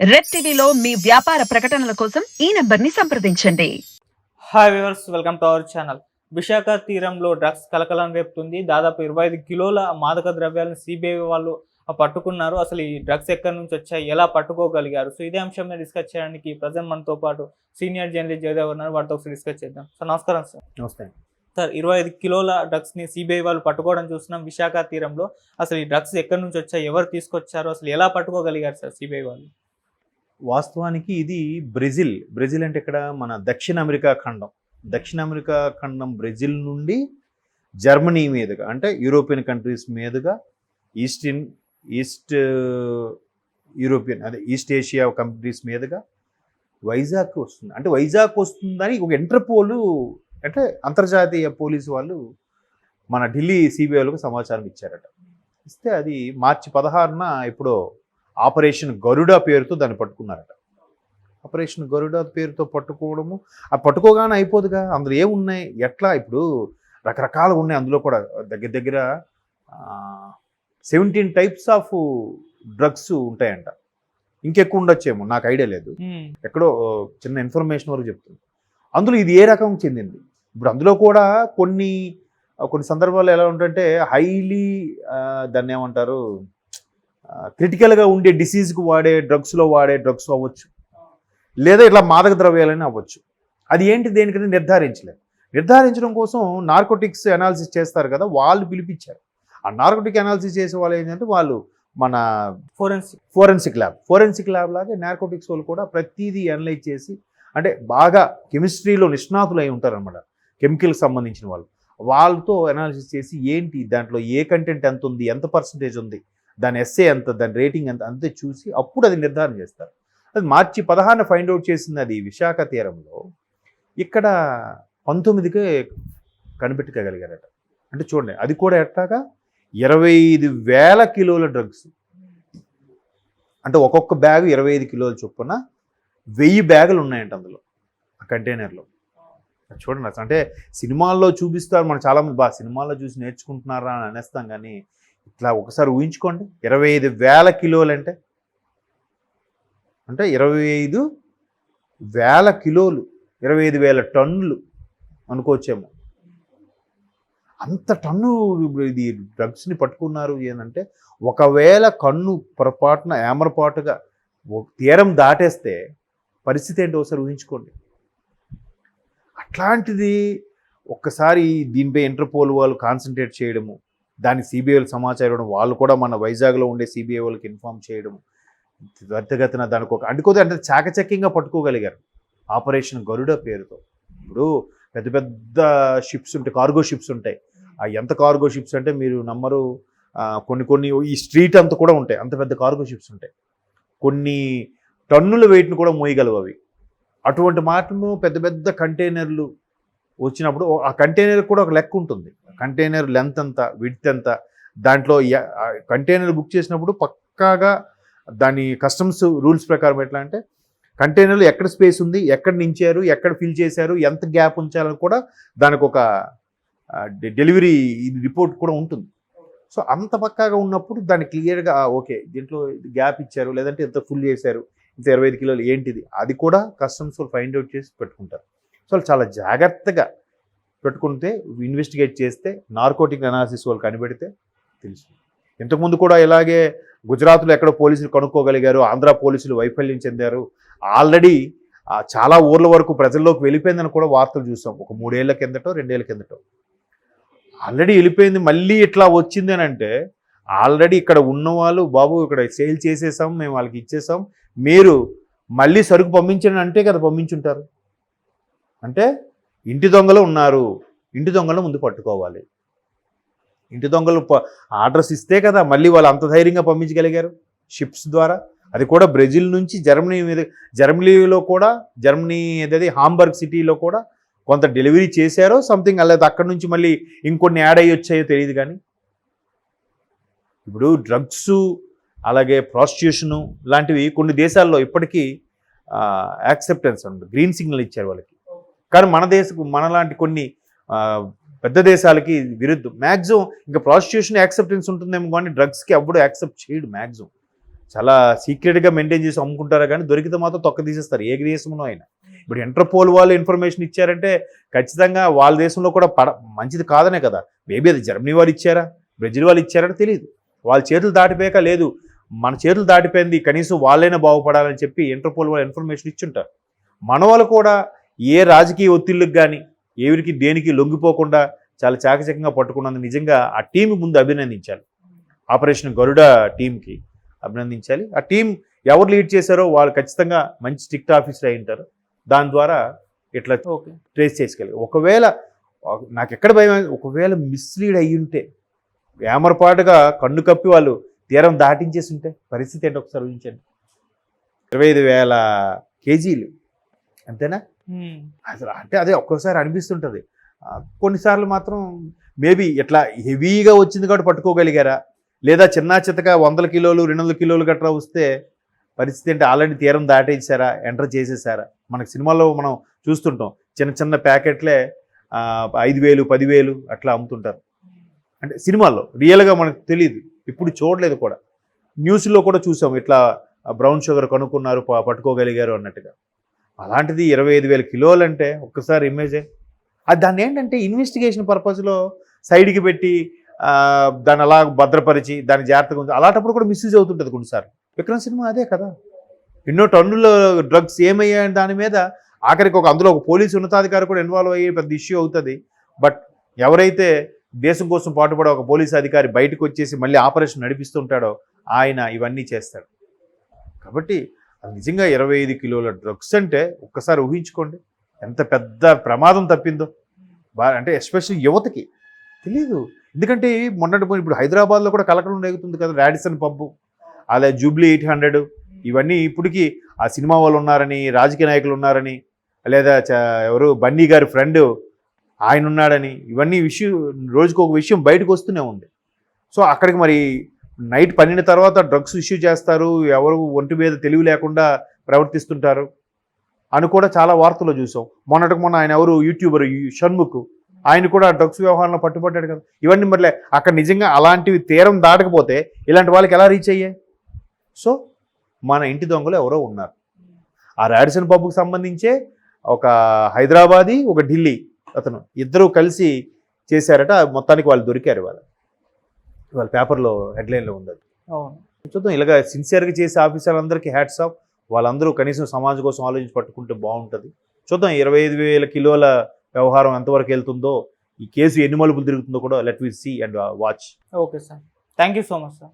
Red టీవీలో మీ వ్యాపార ప్రకటనల కోసం ఈ నెంబర్ని సంప్రదించండి. Hi viewers welcome to our channel Visakha తీరంలో డ్రగ్స్ కలకలం రేపుతుంది. దాదాపు ఇరవై ఐదు కిలోల మాదక ద్రవ్యాలను సిబిఐ వాళ్ళు పట్టుకున్నారు. అసలు ఈ డ్రగ్స్ ఎక్కడి నుంచి వచ్చాయి? ఎలా పట్టుకోగలిగారు? సో ఇదే అంశం మీద డిస్కస్ చేయడానికి ప్రజెంట్ మనతో పాటు సీనియర్ జర్నలిస్ట్ జయదేవ్ ఉన్నారు. వాటితో ఒకసారి డిస్కస్ చేద్దాం. సార్ నమస్కారం సార్. నమస్తే. సార్ ఇరవై ఐదు కిలోల డ్రగ్స్ని సిబిఐ వాళ్ళు పట్టుకోవడం చూస్తున్నాం విశాఖ తీరంలో. అసలు ఈ డ్రగ్స్ ఎక్కడి నుంచి వచ్చాయి? ఎవరు తీసుకొచ్చారు? అసలు ఎలా పట్టుకోగలిగారు సార్ సిబిఐ వాళ్ళు? వాస్తవానికి ఇది బ్రెజిల్. బ్రెజిల్ అంటే ఇక్కడ మన దక్షిణ అమెరికా ఖండం. దక్షిణ అమెరికా ఖండం బ్రెజిల్ నుండి జర్మనీ మీదుగా అంటే యూరోపియన్ కంట్రీస్ మీదుగా ఈస్ట్ ఇన్ ఈస్ట్ యూరోపియన్ అదే ఈస్ట్ ఏషియా కంట్రీస్ మీదుగా వైజాగ్ వస్తుంది. అంటే వైజాగ్ వస్తుందని ఒక ఇంటర్పోల్ అంటే అంతర్జాతీయ పోలీసు వాళ్ళు మన ఢిల్లీ సిబిఐలకు సమాచారం ఇచ్చారట. ఇస్తే అది మార్చి పదహారున ఎప్పుడో ఆపరేషన్ గరుడ పేరుతో దాన్ని పట్టుకున్నారట. ఆపరేషన్ గరుడ పేరుతో పట్టుకోవడము ఆ పట్టుకోగానే అయిపోదుగా అందులో ఏమున్నాయి ఎట్లా? ఇప్పుడు రకరకాలు ఉన్నాయి. అందులో కూడా దగ్గర దగ్గర సెవెంటీన్ టైప్స్ ఆఫ్ డ్రగ్స్ ఉంటాయంట. ఇంకెక్కువ ఉండొచ్చేమో నాకు ఐడియా లేదు. ఎక్కడో చిన్న ఇన్ఫర్మేషన్ వరకు చెప్తుంది. అందులో ఇది ఏ రకం చెందింది? ఇప్పుడు అందులో కూడా కొన్ని కొన్ని సందర్భాల్లో ఎలా ఉంటుంటే హైలీ దాన్ని ఏమంటారు? క్రిటికల్గా ఉండే డిసీజ్కి వాడే డ్రగ్స్లో వాడే డ్రగ్స్ అవ్వచ్చు. లేదా ఇట్లా మాదక ద్రవ్యాలని అవ్వచ్చు. అది ఏంటి దేనికని నిర్ధారించలేదు. నిర్ధారించడం కోసం నార్కోటిక్స్ అనాలిసిస్ చేస్తారు కదా వాళ్ళు పిలిపించారు. ఆ నార్కోటిక్ అనాలిసిస్ చేసే వాళ్ళు ఏంటంటే వాళ్ళు మన forensic forensic lab forensic lab లాగే నార్కోటిక్స్ వాళ్ళు కూడా ప్రతిదీ అనలైజ్ చేసి అంటే బాగా కెమిస్ట్రీలో నిష్ణాతులు అయి ఉంటారనమాట కెమికల్కి సంబంధించిన వాళ్ళు. వాళ్ళతో అనాలిసిస్ చేసి ఏంటి దాంట్లో ఏ కంటెంట్ ఎంత ఉంది ఎంత పర్సంటేజ్ ఉంది దాని ఎస్ఏ ఎంత దాని రేటింగ్ ఎంత అంతే చూసి అప్పుడు అది నిర్ధారణ చేస్తారు. అది మార్చి పదహారున ఫైండ్ అవుట్ చేసింది అది విశాఖ తీరంలో. ఇక్కడ పంతొమ్మిదికే కనిపెట్టుకోగలిగారట. అంటే చూడండి అది కూడా ఎట్లాగా ఇరవై ఐదు వేల కిలోల డ్రగ్స్. అంటే ఒక్కొక్క బ్యాగ్ ఇరవై ఐదు కిలోల చొప్పున వెయ్యి బ్యాగులు ఉన్నాయంట అందులో ఆ కంటైనర్లో. చూడండి అసలు అంటే సినిమాల్లో చూపిస్తారు మనం చాలామంది బాగా సినిమాల్లో చూసి నేర్చుకుంటున్నారా అని అనేస్తాం కానీ ఇట్లా ఒకసారి ఊహించుకోండి. ఇరవై ఐదు వేల కిలోలు అంటే అంటే ఇరవై ఐదు వేల కిలోలు ఇరవై ఐదు వేల టన్నులు అనుకోవచ్చేమో. అంత టన్ను ఇది డ్రగ్స్ని పట్టుకున్నారు ఏంటంటే ఒకవేళ కన్ను పొరపాటున ఏమరపాటుగా తీరం దాటేస్తే పరిస్థితి ఏంటో ఒకసారి ఊహించుకోండి. అట్లాంటిది ఒక్కసారి దీనిపై ఇంటర్పోల్ వాళ్ళు కాన్సన్ట్రేట్ చేయడము దాని సిబిఐ సమాచారం వాళ్ళు కూడా మన వైజాగ్లో ఉండే సిబిఐ వాళ్ళకి ఇన్ఫామ్ చేయడం త్వరితగతిన దానికి ఒక అంటుకోతే అంటే చాకచక్యంగా పట్టుకోగలిగారు. ఆపరేషన్ గరుడ పేరుతో. ఇప్పుడు పెద్ద పెద్ద షిప్స్ ఉంటాయి కార్గో షిప్స్ ఉంటాయి. ఆ ఎంత కార్గో షిప్స్ అంటే మీరు నమ్మరు కొన్ని కొన్ని ఈ స్ట్రీట్ అంతా కూడా ఉంటాయి అంత పెద్ద కార్గో షిప్స్ ఉంటాయి. కొన్ని టన్నుల వెయిట్ను కూడా మోయగలవు అవి. అటువంటి మాటను పెద్ద పెద్ద కంటైనర్లు వచ్చినప్పుడు ఆ కంటైనర్ కూడా ఒక లెక్క ఉంటుంది. కంటైనర్ లెంత్ ఎంత విడ్త్ ఎంత దాంట్లో కంటైనర్ బుక్ చేసినప్పుడు పక్కాగా దాని కస్టమ్స్ రూల్స్ ప్రకారం ఎట్లా అంటే కంటైనర్లో ఎక్కడ స్పేస్ ఉంది ఎక్కడ నించారు ఎక్కడ ఫిల్ చేశారు ఎంత గ్యాప్ ఉంచాలని కూడా దానికి ఒక డెలివరీ రిపోర్ట్ కూడా ఉంటుంది. సో అంత పక్కాగా ఉన్నప్పుడు దాన్ని క్లియర్గా ఓకే దీంట్లో గ్యాప్ ఇచ్చారు లేదంటే ఎంత ఫుల్ చేశారు ఇంత ఇరవై ఐదు కిలోలు ఏంటిది అది కూడా కస్టమ్స్ వాళ్ళు ఫైండ్ అవుట్ చేసి పెట్టుకుంటారు. సో చాలా జాగ్రత్తగా పెట్టుకుంటే ఇన్వెస్టిగేట్ చేస్తే నార్కోటిక్ అనాలిసిస్ వాళ్ళు కనిపెడితే తెలుసు ఇంతకుముందు కూడా ఇలాగే గుజరాత్లో ఎక్కడో పోలీసులు కనుక్కోగలిగారు ఆంధ్ర పోలీసులు వైఫల్యం చెందారు. ఆల్రెడీ చాలా ఊర్ల వరకు ప్రజల్లోకి వెళ్ళిపోయిందని కూడా వార్తలు చూసాం. ఒక మూడేళ్ళ కిందటో రెండేళ్ళ కిందటో. ఆల్రెడీ వెళ్ళిపోయింది మళ్ళీ ఇట్లా వచ్చింది అని అంటే ఆల్రెడీ ఇక్కడ ఉన్నవాళ్ళు బాబు ఇక్కడ సేల్ చేసేసాం మేము వాళ్ళకి ఇచ్చేసాం. మీరు మళ్ళీ సరుకు పంపించండి అంటే కదా పంపించుంటారు. అంటే ఇంటి దొంగలు ఉన్నారు. ఇంటి దొంగలు ముందు పట్టుకోవాలి. ఇంటి దొంగలు ప- ఆర్డర్స్ ఇస్తే కదా మళ్ళీ వాళ్ళు అంత ధైర్యంగా పంపించగలిగారు షిప్స్ ద్వారా. అది కూడా బ్రెజిల్ నుంచి జర్మనీ మీద జర్మనీలో కూడా జర్మనీ ఏదైతే హాంబర్గ్ సిటీలో కూడా కొంత డెలివరీ చేశారో సంథింగ్ అలాగే అక్కడి నుంచి మళ్ళీ ఇంకొన్ని యాడ్ అయ్యి వచ్చాయో తెలియదు కానీ. ఇప్పుడు డ్రగ్స్ అలాగే ప్రాస్టిట్యూషను లాంటివి కొన్ని దేశాల్లో ఇప్పటికీ యాక్సెప్టెన్స్ ఉంది. గ్రీన్ సిగ్నల్ ఇచ్చారు వాళ్ళకి. కానీ మన దేశకు మనలాంటి కొన్ని పెద్ద దేశాలకి విరుద్ధం. మ్యాక్సిమం ఇంకా ప్రాస్టిట్యూషన్ యాక్సెప్టెన్స్ ఉంటుందేమో కానీ డ్రగ్స్కి అప్పుడు యాక్సెప్ట్ చేయడు మ్యాక్సిమం చాలా సీక్రెట్గా మెయింటైన్ చేసి అమ్ముకుంటారా కానీ దొరికితే మాత్రం తొక్క తీసేస్తారు. ఏ దేశంలో అయినా. ఇప్పుడు ఇంటర్పోల్ వాళ్ళు ఇన్ఫర్మేషన్ ఇచ్చారంటే ఖచ్చితంగా వాళ్ళ దేశంలో కూడా పడ మంచిది కాదనే కదా. మేబీ అది జర్మనీ వాళ్ళు ఇచ్చారా? బ్రెజిల్ వాళ్ళు ఇచ్చారని తెలియదు వాళ్ళ చేతులు దాటిపోయాక లేదు. మన చేతులు దాటిపోయింది. కనీసం వాళ్ళైనా బాగుపడాలని చెప్పి ఇంటర్పోల్ వాళ్ళు ఇన్ఫర్మేషన్ ఇచ్చుంటారు. మన వాళ్ళు కూడా ఏ రాజకీయ ఒత్తిళ్ళకి కానీ ఎవరికి దేనికి లొంగిపోకుండా చాలా చాకచక్యంగా పట్టుకున్నందుకు నిజంగా ఆ టీం ముందు అభినందించాలి. ఆపరేషన్ గరుడ టీంకి అభినందించాలి. ఆ టీం ఎవరు లీడ్ చేశారో వాళ్ళు ఖచ్చితంగా మంచి స్ట్రిక్ట్ ఆఫీసర్ అయి ఉంటారు. దాని ద్వారా ఇట్లా ట్రేస్ చేసుకోగలిగాం ఒకవేళ నాకు ఎక్కడ భయం ఒకవేళ మిస్లీడ్ అయ్యి ఉంటే ఏమరపాటుగా కన్ను కప్పి వాళ్ళు తీరం దాటించేసి ఉంటే పరిస్థితి ఏంటో ఒకసారి ఊహించండి. ఇరవై ఐదు వేల కేజీలు అంతేనా. అసలు అంటే అదే ఒక్కోసారి అనిపిస్తుంటుంది. కొన్నిసార్లు మాత్రం మేబీ ఇట్లా హెవీగా వచ్చింది కాబట్టి పట్టుకోగలిగారా? లేదా చిన్న చిత్తగా వందల కిలోలు రెండు వందల కిలోలు గట్రా వస్తే పరిస్థితి అంటే ఆల్రెడీ తీరం దాటేసారా? ఎంటర్ చేసేసారా? మనకి సినిమాల్లో మనం చూస్తుంటాం. చిన్న చిన్న ప్యాకెట్లే ఐదు వేలు పదివేలు అట్లా అమ్ముతుంటారు. అంటే సినిమాల్లో రియల్గా మనకు తెలియదు ఇప్పుడు చూడలేదు కూడా. న్యూస్లో కూడా చూసాం. ఇట్లా బ్రౌన్ షుగర్ కనుక్కున్నారు పట్టుకోగలిగారు అన్నట్టుగా. అలాంటిది ఇరవై ఐదు వేల కిలోలు అంటే ఒక్కసారి ఇమేజే అది దాన్ని ఏంటంటే ఇన్వెస్టిగేషన్ పర్పస్లో సైడ్కి పెట్టి దాన్ని అలా భద్రపరిచి దాన్ని జాగ్రత్తగా ఉంచి అలాంటప్పుడు కూడా మిస్యూజ్ అవుతుంటుంది కొన్నిసార్లు విక్రమ్ సినిమా అదే కదా. ఎన్నో టన్నుల డ్రగ్స్ ఏమయ్యాయని దాని మీద ఆఖరికి ఒక అందులో ఒక పోలీసు ఉన్నతాధికారి కూడా ఇన్వాల్వ్ అయ్యే పెద్ద ఇష్యూ అవుతుంది. బట్ ఎవరైతే దేశం కోసం పాటుపడే ఒక పోలీసు అధికారి బయటకు వచ్చేసి మళ్ళీ ఆపరేషన్ నడిపిస్తుంటాడో ఆయన ఇవన్నీ చేస్తాడు. కాబట్టి అది నిజంగా ఇరవై ఐదు కిలోల డ్రగ్స్ అంటే ఒక్కసారి ఊహించుకోండి. ఎంత పెద్ద ప్రమాదం తప్పిందో. అంటే ఎస్పెషల్ యువతకి తెలియదు ఎందుకంటే మొన్నటి ఇప్పుడు హైదరాబాద్లో కూడా కలకలం రేగుతుంది కదా రాడిసన్ పబ్బు అలా జూబ్లీ ఎయిట్ హండ్రెడ్ ఇవన్నీ ఇప్పటికీ ఆ సినిమా వాళ్ళు ఉన్నారని రాజకీయ నాయకులు ఉన్నారని లేదా ఎవరు బన్నీ గారి ఫ్రెండ్ ఆయన ఉన్నాడని ఇవన్నీ విషయం రోజుకు ఒక విషయం బయటకు వస్తూనే ఉంది. సో అక్కడికి మరి నైట్ పన్నెండు తర్వాత డ్రగ్స్ ఇష్యూ చేస్తారు ఎవరు ఒంటి మీద తెలివి లేకుండా ప్రవర్తిస్తుంటారు అని కూడా చాలా వార్తలు చూసాం. మొన్నటికి మొన్న ఆయన ఎవరు? యూట్యూబర్ షణ్ముఖ్. ఆయన కూడా డ్రగ్స్ వ్యవహారంలో పట్టుబడ్డాడు కదా. ఇవన్నీ మరి అక్కడ నిజంగా అలాంటివి తీరం దాటకపోతే ఇలాంటి వాళ్ళకి ఎలా రీచ్ అయ్యాయి? సో మన ఇంటి దొంగలు ఎవరో ఉన్నారు. ఆ రాడిసన్ బాబుకు సంబంధించే ఒక హైదరాబాదీ ఒక ఢిల్లీ అతను ఇద్దరూ కలిసి చేశారట మొత్తానికి వాళ్ళు దొరికారు వాళ్ళు వాళ్ళ పేపర్లో హెడ్లైన్లో ఉంది అది. చూద్దాం ఇలాగ సిన్సియర్గా చేసే ఆఫీసర్లందరికీ హ్యాట్స్ ఆఫ్ వాళ్ళందరూ కనీసం సమాజం కోసం ఆలోచించి పట్టుకుంటే బాగుంటుంది. చూద్దాం ఇరవై ఐదు వేల కిలోల వ్యవహారం ఎంతవరకు వెళ్తుందో ఈ కేసు ఎన్ని మలుపులు తిరుగుతుందో కూడా let we see and watch. Okay sir. Thank you so much sir.